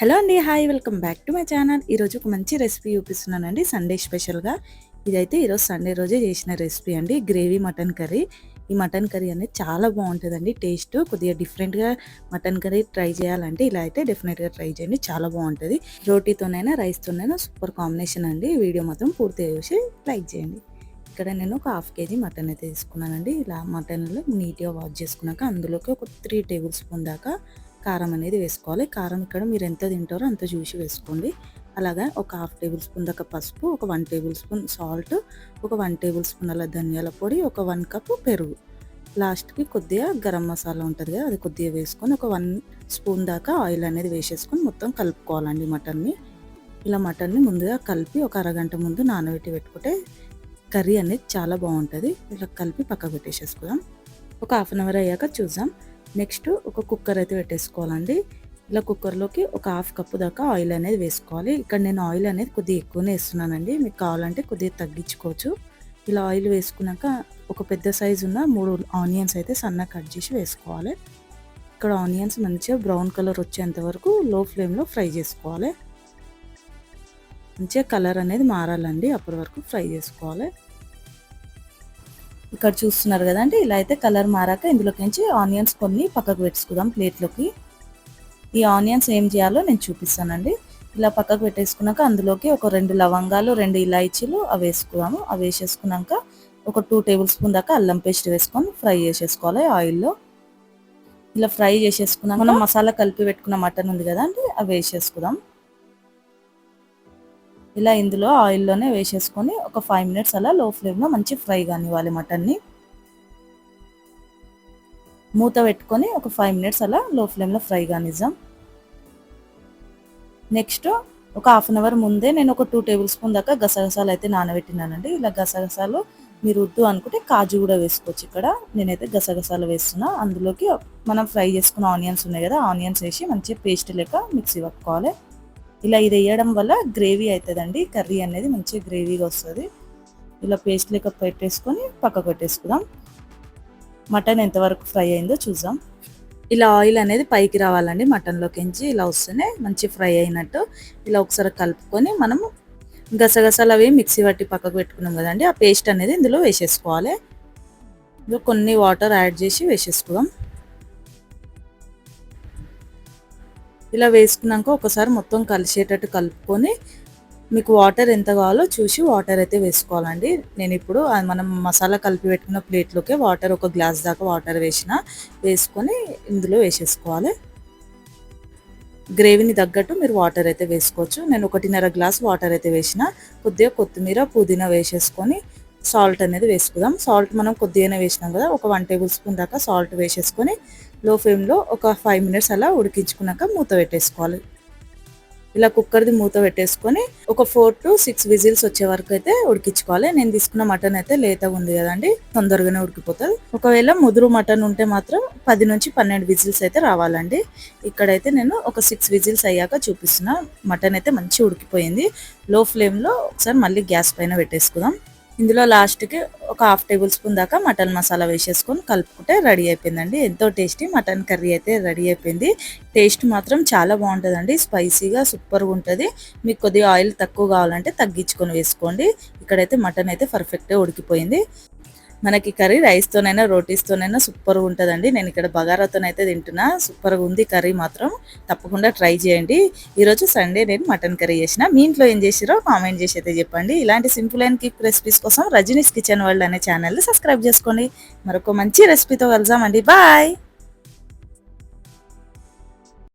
Hello అండి hi welcome back to my channel. ఈరోజు ఒక మంచి రెసిపీ చూపిస్తున్నానండి సండే స్పెషల్గా. ఇదైతే ఈరోజు సండే రోజే చేసిన రెసిపీ అండి గ్రేవీ మటన్ కర్రీ. ఈ మటన్ కర్రీ అనేది చాలా బాగుంటుందండి టేస్ట్ కొద్దిగా డిఫరెంట్గా మటన్ కర్రీ ట్రై చేయాలంటే ఇలా అయితే డెఫినెట్గా ట్రై చేయండి చాలా బాగుంటుంది. రోటీతోనైనా రైస్తోనైనా సూపర్ కాంబినేషన్ అండి వీడియో మాత్రం పూర్తి చూసి లైక్ చేయండి. ఇక్కడ నేను ఒక హాఫ్ కేజీ మటన్ అయితే తీసుకున్నానండి ఇలా మటన్లో నీట్గా వాష్ చేసుకున్నాక అందులోకి ఒక త్రీ టేబుల్ స్పూన్ దాకా కారం అనేది వేసుకోవాలి. కారం ఇక్కడ మీరు ఎంత తింటారో అంత చూసి వేసుకోండి. అలాగా ఒక హాఫ్ టేబుల్ స్పూన్ దాకా పసుపు ఒక వన్ టేబుల్ స్పూన్ సాల్ట్ ఒక వన్ టేబుల్ స్పూన్ అలా ధనియాల పొడి ఒక వన్ కప్ పెరుగు. లాస్ట్కి కొద్దిగా గరం మసాలా ఉంటుంది కదా అది కొద్దిగా వేసుకొని ఒక వన్ స్పూన్ దాకా ఆయిల్ అనేది వేసేసుకొని మొత్తం కలుపుకోవాలండి మటన్ని. ఇలా మటన్ని ముందుగా కలిపి ఒక అరగంట ముందు నానబెట్టి పెట్టుకుంటే కర్రీ అనేది చాలా బాగుంటుంది. ఇలా కలిపి పక్కకు పెట్టేసేసుకుందాం. ఒక హాఫ్ అన్ అవర్ అయ్యాక చూద్దాం. నెక్స్ట్ ఒక కుక్కర్ అయితే పెట్టేసుకోవాలండి. ఇలా కుక్కర్లోకి ఒక హాఫ్ కప్పు దాకా ఆయిల్ అనేది వేసుకోవాలి. ఇక్కడ నేను ఆయిల్ అనేది కొద్దిగా ఎక్కువనే వేస్తున్నానండి. మీకు కావాలంటే కొద్దిగా తగ్గించుకోవచ్చు. ఇలా ఆయిల్ వేసుకున్నాక ఒక పెద్ద సైజు ఉన్న మూడు ఆనియన్స్ అయితే సన్నగా కట్ చేసి వేసుకోవాలి. ఇక్కడ ఆనియన్స్ మంచిగా బ్రౌన్ కలర్ వచ్చేంత వరకు లో ఫ్లేమ్లో ఫ్రై చేసుకోవాలి. మంచిగా కలర్ అనేది మారాలండి. అప్పటి వరకు ఫ్రై చేసుకోవాలి. ఇక్కడ చూస్తున్నారు కదండి ఇలా అయితే కలర్ మారాక ఇందులోకి నుంచి ఆనియన్స్ కొన్ని పక్కకు పెట్టుకుందాం ప్లేట్లోకి. ఈ ఆనియన్స్ ఏం చేయాలో నేను చూపిస్తానండి. ఇలా పక్కకు పెట్టేసుకున్నాక అందులోకి ఒక రెండు లవంగాలు రెండు ఇలాచీలు అవి వేసుకున్నాము. అవి వేసేసుకున్నాక ఒక టూ టేబుల్ స్పూన్ దాకా అల్లం పేస్ట్ వేసుకొని ఫ్రై చేసేసుకోవాలి ఆయిల్లో. ఇలా ఫ్రై చేసేసుకున్నాక మనం మసాలా కలిపి పెట్టుకున్న మటన్ ఉంది కదా అండి అవి వేసేసుకుందాం. ఇలా ఇందులో ఆయిల్లోనే వేసేసుకొని ఒక ఫైవ్ మినిట్స్ అలా లో ఫ్లేమ్లో మంచి ఫ్రై కానివ్వాలి మటన్ని. మూత పెట్టుకొని ఒక ఫైవ్ మినిట్స్ అలా లో ఫ్లేమ్లో ఫ్రై కానిద్దాం. నెక్స్ట్ ఒక హాఫ్ అన్ అవర్ ముందే నేను ఒక టూ టేబుల్ స్పూన్ దాకా గసగసాలు అయితే నానబెట్టినానండి. ఇలా గసగసాలు మీరు వద్దు అనుకుంటే కాజు కూడా వేసుకోవచ్చు ఇక్కడ. నేనైతే గసగసాలు వేస్తున్నా. అందులోకి మనం ఫ్రై చేసుకున్న ఆనియన్స్ ఉన్నాయి కదా ఆనియన్స్ వేసి మంచి పేస్ట్ లెక్క మిక్సీ పట్టుకోవాలి ఇలా ఇది వేయడం వల్ల గ్రేవీ అవుతుందండి. కర్రీ అనేది మంచిగా గ్రేవీగా వస్తుంది. ఇలా పేస్ట్ లెక్క పెట్టేసుకొని పక్క పెట్టేసుకుందాం. మటన్ ఎంతవరకు ఫ్రై అయిందో చూద్దాం. ఇలా ఆయిల్ అనేది పైకి రావాలండి. మటన్లోకించి ఇలా వస్తేనే మంచి ఫ్రై అయినట్టు ఇలా ఒకసారి కలుపుకొని మనము గసగసాలు అవి మిక్సీ పట్టి పక్కకు పెట్టుకున్నాం కదండి. ఆ పేస్ట్ అనేది ఇందులో వేసేసుకోవాలి. ఇందులో కొన్ని వాటర్ యాడ్ చేసి వేసేసుకుందాం. ఇలా వేసుకున్నాక ఒకసారి మొత్తం కలిసేటట్టు కలుపుకొని మీకు వాటర్ ఎంత కావాలో చూసి వాటర్ అయితే వేసుకోవాలండి. నేను ఇప్పుడు మనం మసాలా కలిపి పెట్టుకున్న ప్లేట్లోకి వాటర్ ఒక గ్లాస్ దాకా వాటర్ వేసిన వేసుకొని ఇందులో వేసేసుకోవాలి. గ్రేవీని తగ్గట్టు మీరు వాటర్ అయితే వేసుకోవచ్చు. నేను ఒకటిన్నర గ్లాస్ వాటర్ అయితే వేసిన కొద్దిగా కొత్తిమీర పుదీనా వేసేసుకొని సాల్ట్ అనేది వేసుకుందాం. సాల్ట్ మనం కొద్దిగానే వేసినాం కదా ఒక వన్ టేబుల్ స్పూన్ దాకా సాల్ట్ వేసేసుకొని లో ఫ్లేమ్లో ఒక ఫైవ్ మినిట్స్ అలా ఉడికించుకున్నాక మూత పెట్టేసుకోవాలి. ఇలా కుక్కర్ది మూత పెట్టేసుకొని ఒక ఫోర్ టు సిక్స్ విజిల్స్ వచ్చే వరకు అయితే ఉడికించుకోవాలి. నేను తీసుకున్న మటన్ అయితే లేతగా ఉంది కదండి తొందరగానే ఉడికిపోతుంది. ఒకవేళ ముదురు మటన్ ఉంటే మాత్రం పది నుంచి పన్నెండు విజిల్స్ అయితే రావాలండి. ఇక్కడైతే నేను ఒక సిక్స్ విజిల్స్ అయ్యాక చూపిస్తున్నా. మటన్ అయితే మంచి ఉడికిపోయింది. లో ఫ్లేమ్లో ఒకసారి మళ్ళీ గ్యాస్ పైన పెట్టేసుకుందాం. ఇందులో లాస్ట్కి ఒక హాఫ్ టేబుల్ స్పూన్ దాకా మటన్ మసాలా వేసేసుకొని కలుపుకుంటే రెడీ అయిపోయిందండి. ఎంతో టేస్టీ మటన్ కర్రీ అయితే రెడీ అయిపోయింది. టేస్ట్ మాత్రం చాలా బాగుంటుందండి. స్పైసీగా సూపర్గా ఉంటుంది. మీకు కొద్దిగా ఆయిల్ తక్కువ కావాలంటే తగ్గించుకొని వేసుకోండి. ఇక్కడైతే మటన్ అయితే పర్ఫెక్ట్గా ఉడికిపోయింది. మనకి కర్రీ రైస్తోనైనా రోటీస్తోనైనా సూపర్గా ఉంటుందండి. నేను ఇక్కడ బగారాతోనైతే తింటున్నా. సూపర్గా ఉంది కర్రీ మాత్రం. తప్పకుండా ట్రై చేయండి. ఈరోజు సండే నేను మటన్ కర్రీ చేసిన. మీ ఇంట్లో ఏం చేసిరో కామెంట్ చేసి అయితే చెప్పండి. ఇలాంటి సింపుల్ అండ్ క్విక్ రెసిపీస్ కోసం రజనీస్ కిచెన్ వరల్డ్ అనే ఛానల్ని సబ్స్క్రైబ్ చేసుకోండి. మరొక మంచి రెసిపీతో కలుసామండి బాయ్